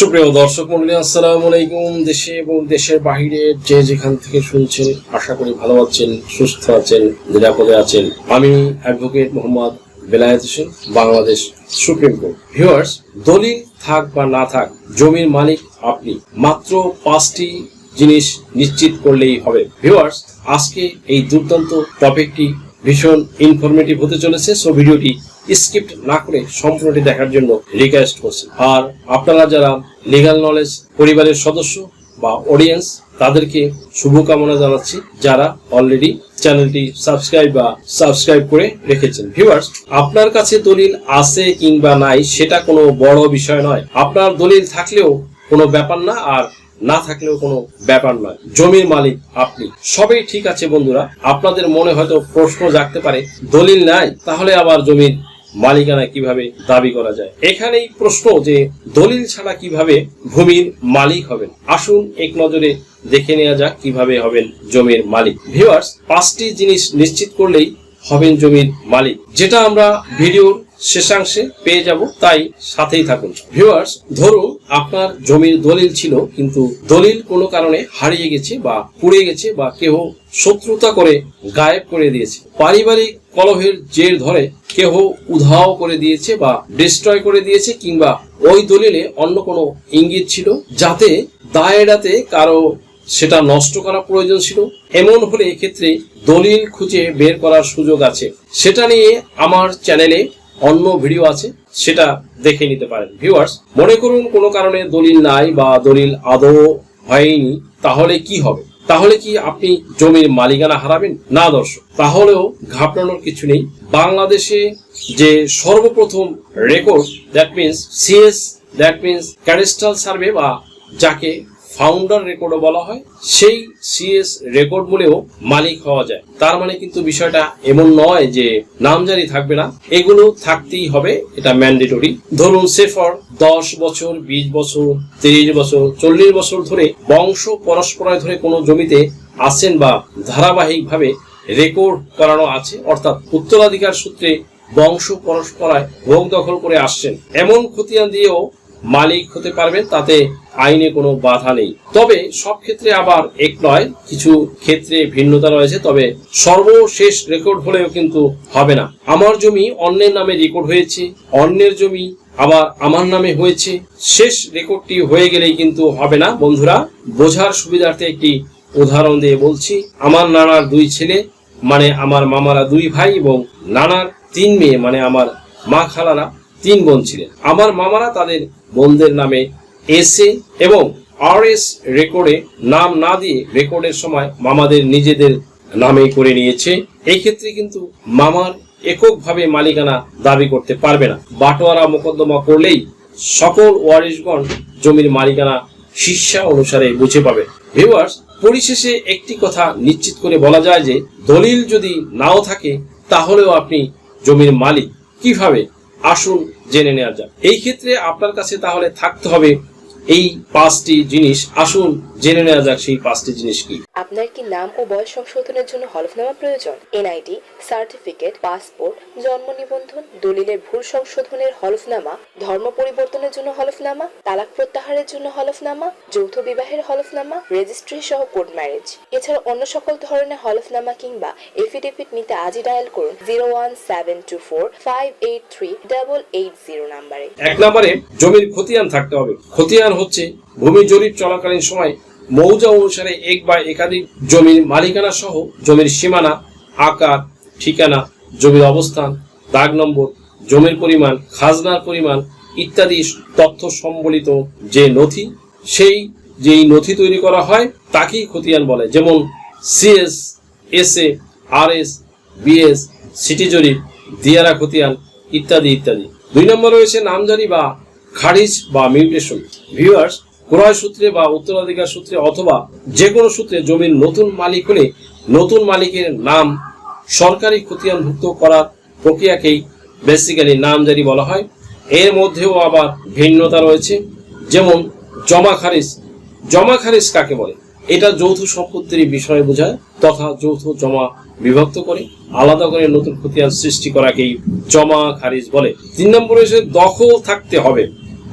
সুপ্রিয় দর্শক মন্ডলী, আসসালামু আলাইকুম। দেশে এবং দেশের বাহিরে যে যেখান থেকে শুনছেন, আশা করি ভালো আছেন, সুস্থ আছেন, নিরাপদে আছেন। আমি advocate Mohammad Belayet Hossain, Bangladesh supreme court. Viewers দলিল থাক বা না থাক, জমির মালিক আপনি। মাত্র পাঁচটি জিনিস নিশ্চিত করলেই হবে। ভিউয়ার্স আজকে এই দুর্দান্ত টপিকটি ভীষণ ইনফরমেটিভ হতে চলেছে। সো ভিডিওটি স্কিপ্ট না করে সম্পূর্ণটি দেখার জন্য রিকোয়েস্ট করছি। আর আপনারা যারা লিগাল নলেজ পরিবারের সদস্য বা অডিয়েন্স তাদেরকে শুভকামনা জানাচ্ছি যারা অলরেডি চ্যানেলটি সাবস্ক্রাইব বা সাবস্ক্রাইব করে রেখেছেন। ভিউয়ার্স আপনার কাছে দলিল আছে কিংবা নাই, সেটা কোনো বড় বিষয় নয়। আপনার দলিল থাকলেও কোনো ব্যাপার না, আর না থাকলেও কোনো ব্যাপার নয়। জমির মালিক আপনি। সবই ঠিক আছে বন্ধুরা। আপনাদের মনে হয়তো প্রশ্ন জাগতে পারে, দলিল নাই, তাহলে আবার জমির মালিকানা কীভাবে দাবি করা যায়? এখানেই প্রশ্ন যে দলিল ছাড়া কীভাবে ভূমির মালিক হবেন? আসুন এক নজরে দেখে নেওয়া যাক কীভাবে হবেন জমির মালিক। ভিউয়ার্স পাঁচটি জিনিস নিশ্চিত করলেই হবেন জমির মালিক। যেটা আমরা ভিডিওর শেষাংশে পেয়ে যাব, তাই সাথেই থাকুন। ভিউয়ার্স ধরুন আপনার জমির দলিল ছিল, কিন্তু দলিল কোনো কারণে হারিয়ে গেছে বা পুড়ে গেছে বা কেউ শত্রুতা করে গায়েব করে দিয়েছে। পারিবারিক কলহের জের ধরে কেহ উধাও করে দিয়েছে বা ডিস্ট্রয় করে দিয়েছে, কিংবা ওই দলিলে অন্য কোনো ইঙ্গিত ছিল, যাতে দায়েরাতে কারও সেটা নষ্ট করা প্রয়োজন ছিল। এমন হলে এক্ষেত্রে দলিল খুঁজে বের করার সুযোগ আছে। সেটা নিয়ে আমার চ্যানেলে অন্য ভিডিও আছে, সেটা দেখে নিতে পারেন। ভিউয়ার্স মনে করুন কোনো কারণে দলিল নাই বা দলিল আদৌ হয়নি, তাহলে কি হবে? তাহলে কি আপনি জমির মালিকানা হারাবেন? না, দর্শক। তাহলেও ঘাবড়ানোর কিছু নেই। বাংলাদেশে যে সর্বপ্রথম record that means CS that means cadastral survey বা যাকে ফাউন্ডার রেকর্ডও বলা হয়, সেই সিএস রেকর্ড বলেও মালিক হওয়া যায়। তার মানে কিন্তু বিষয়টা এমন নয় যে নাম নামজারি থাকবে না, এগুলো থাকতেই হবে, এটা ম্যান্ডেটরি ধরুন সেফর দশ বছর, বিশ বছর, তিরিশ বছর, চল্লিশ বছর ধরে বংশ পরস্পরায় ধরে কোনো জমিতে আছেন বা ধারাবাহিকভাবে রেকর্ড করানো আছে, অর্থাৎ উত্তরাধিকার সূত্রে বংশ পরস্পরায় ভোগ দখল করে আসছেন। এমন খতিয়ান দিয়েও মালিক হতে পারবেন তাতে আইনে কোনো বাধা নেই। তবে সব ক্ষেত্রে আবার এক নয়, কিছু ক্ষেত্রে ভিন্নতা রয়েছে, তবে সর্বশেষ রেকর্ড হলেও কিন্তু হবে না। আমার জমি অন্যের নামে রেকর্ড হয়েছে, অন্যের জমি আবার আমার নামে হয়েছে। শেষ রেকর্ডটি হয়ে গেলেই কিন্তু হবে না। বন্ধুরা, বোঝার সুবিধার্থে একটি উদাহরণ দিয়ে বলছি। আমার নানার দুই ছেলে মানে আমার মামারা দুই ভাই এবং নানার তিন মেয়ে মানে আমার মা খালারা। তিন বোন ছিলেন। আমার মামারা তাদের বোনদের নামে এসে এবং আর এস রেকর্ডে নাম না দিয়ে রেকর্ডের সময় মামাদের নিজেদের নামে করে নিয়েছে। এই ক্ষেত্রে কিন্তু মামার এককভাবে মালিকানা দাবি করতে পারবে না। বাটোয়ারা মোকদ্দমা করলেই সকল ওয়ারিশগণ জমির মালিকানা শীর্ষা অনুসারে বুঝে পাবে। ভিউয়ার্স পরিশেষে একটি কথা নিশ্চিত করে বলা যায় যে, দলিল যদি নাও থাকে, তাহলেও আপনি জমির মালিক। কীভাবে? আসুন জেনে নেওয়া যাক। এই ক্ষেত্রে আপনার কাছে তাহলে থাকতে হবে এই পাঁচটি জিনিস। আসুন জেনে নেওয়া যাক সেই পাঁচটি জিনিস কি। আপনার কি নাম ও বয়স সংশোধনের জন্য হলফনামা প্রয়োজন? এনআইডি সার্টিফিকেট পাসপোর্ট জন্ম নিবন্ধন দলিলের ভুল সংশোধনের হলফনামা ধর্ম পরিবর্তনের জন্য হলফনামা তালাক প্রত্যাহারের জন্য হলফনামা যৌথ বিবাহের হলফনামা রেজিস্ট্রি সহ কোর্ট ম্যারেজ এছাড়া অন্য সকল ধরনের হলফনামা কিংবা এফিডেভিট নিতে আজই ডায়াল করুন zero one seven two four five eight three double eight zero নাম্বারে এক নম্বরে জমির খতিয়ান থাকতে হবে। খতিয়ান হচ্ছে ভূমি জরিপ চলাকালীন সময় মৌজা অনুসারে এক বা একাধিক জমির মালিকানা সহ জমির সীমানা, আকার, ঠিকানা, জমির অবস্থান, দাগ নম্বর, জমির পরিমাণ, খাজনার পরিমাণ ইত্যাদি তথ্য সম্বলিত যে নথি, সেই যেই নথি তৈরি করা হয় তাকেই খতিয়ান বলে। যেমন CS S A R S BS city জরিপ দিয়ারা খতিয়ান ইত্যাদি ইত্যাদি। দুই নম্বর রয়েছে নামজারি বা খারিজ বা মিউটেশন। ভিউয়ার্স ক্রয় সূত্রে বা উত্তরাধিকার সূত্রে অথবা যে কোনো সূত্রে জমির নতুন মালিক হলে নতুন মালিকের নাম সরকারি খতিয়ানভুক্ত করার প্রক্রিয়াকেই বেসিক্যালি নামজারি বলা হয়। এর মধ্যেও আবার ভিন্নতা রয়েছে। যেমন জমা খারিজ। জমা খারিজ কাকে বলে? এটা যৌথ সম্পত্তির বিষয় বোঝায় তথা যৌথ জমা বিভক্ত করে আলাদা করে নতুন খতিয়ান সৃষ্টি করাকেই জমা খারিজ বলে। তিন নম্বর হচ্ছে দখল থাকতে হবে।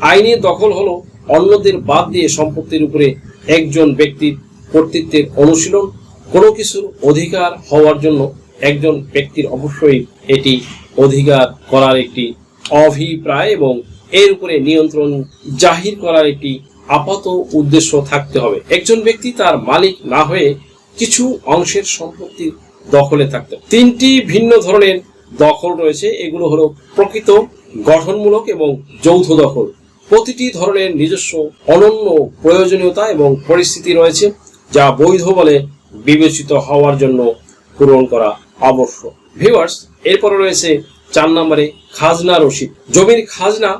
আইনি দখল হলো অন্যদের বাদ দিয়ে সম্পত্তির উপরে একজন ব্যক্তির কর্তৃত্বের অনুশীলন কোনো কিছুর অধিকার হওয়ার জন্য একজন ব্যক্তির অবশ্যই এটি অধিকার করার একটি অভিপ্রায় এবং এর উপরে নিয়ন্ত্রণ জাহির করার একটি আপাত উদ্দেশ্য থাকতে হবে। একজন ব্যক্তি তার মালিক না হয়ে কিছু অংশের সম্পত্তির দখলে থাকতে। তিনটি ভিন্ন ধরনের দখল রয়েছে। এগুলো হলো প্রকৃত গঠনমূলক এবং যৌথ দখল। প্রতিটি ধরনের নিজস্ব অনন্য প্রয়োজনীয়তা এবং পরিস্থিতি রয়েছে যা বৈধ বলে বিবেচিত হওয়ার জন্য পূরণ করা আবশ্যক। ভিউয়ার্স এরপরে রয়েছে চার নম্বরে খাজনা রসিদ। জমির খাজনা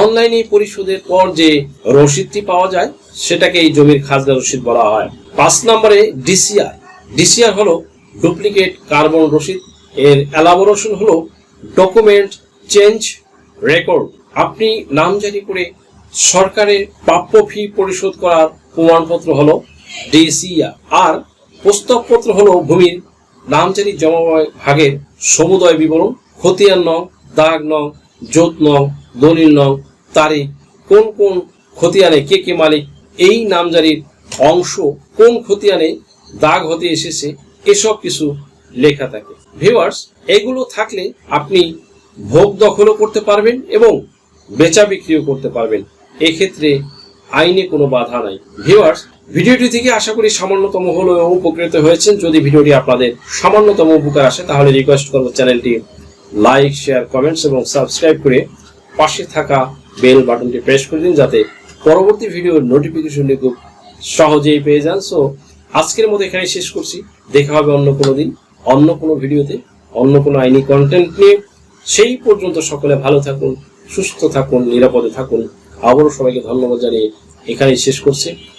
অনলাইনে পরিশোধের পর যে রসিদটি পাওয়া যায় সেটাকে এই জমির খাজনা রসিদ বলা হয়। পাঁচ নম্বরে ডিসিআর ডিসিআর হলো ডুপ্লিকেট কার্বন রসিদ। এর এলাবোরেশন হলো ডকুমেন্ট চেঞ্জ রেকর্ড। আপনি নামজারি করে সরকারের প্রাপ্য ফি পরিশোধ করার প্রমাণপত্র হলো ডিসিআর আর প্রস্তাবপত্র হলো ভূমির নামজারি জমা ভাগের সমুদয় বিবরণ, খতিয়ান নং, দাগ নং, জোত নং, দলিল নং, তারিখ, কোন কোন খতিয়ানে কে কে মালিক, এই নামজারির অংশ, কোন খতিয়ানে দাগ হতে এসেছে, এসব কিছু লেখা থাকে। ভিউয়ার্স এগুলো থাকলে আপনি ভোগ দখলও করতে পারবেন এবং বেচা বিক্রিও করতে পারবেন। এক্ষেত্রে আইনে কোনো বাধা নাই। ভিউয়ার্স ভিডিওটি থেকে আশা করি সামান্যতম হলেও উপকৃত হয়েছেন। যদি ভিডিওটি আপনাদের সামান্যতম উপকার আসে, তাহলে রিকোয়েস্ট করব চ্যানেলটি লাইক শেয়ার কমেন্টস এবং সাবস্ক্রাইব করে পাশে থাকা বেল বাটনটি প্রেস করে দিন যাতে পরবর্তী ভিডিওর নোটিফিকেশনটি খুব সহজেই পেয়ে যান। সো আজকের মতো এখানে শেষ করছি। দেখা হবে অন্য কোনো দিন, অন্য কোনো ভিডিওতে অন্য কোনো আইনি কন্টেন্ট নিয়ে। সেই পর্যন্ত সকলে ভালো থাকুন সুস্থ থাকুন নিরাপদে থাকুন। আবারও সবাইকে ধন্যবাদ জানিয়ে এখানেই শেষ করছি।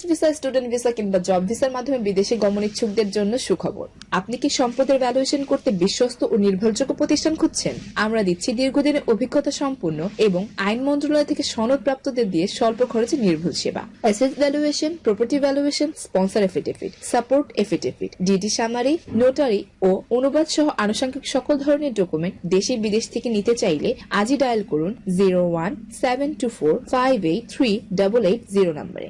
Tourist visa student visa কিংবা জব ভিসার মাধ্যমে বিদেশে গমন ইচ্ছুকদের জন্য সুখবর। আপনি কি সম্পদের ভ্যালুয়েশন করতে বিশ্বস্ত ও নির্ভরযোগ্য প্রতিষ্ঠান খুঁজছেন? আমরা দিচ্ছি দীর্ঘদিনের অভিজ্ঞতা সম্পূর্ণ এবং আইন মন্ত্রণালয় থেকে সনদ প্রাপ্তদের দিয়ে স্বল্প খরচে নির্ভুল সেবা। Asset valuation property valuation sponsor affidavit support affidavit DD summary notary ও অনুবাদ সহ আনুষঙ্গিক সকল ধরনের ডকুমেন্ট দেশে বিদেশ থেকে নিতে চাইলে আজই ডায়াল করুন zero one seven two four five eight three double eight zero নম্বরে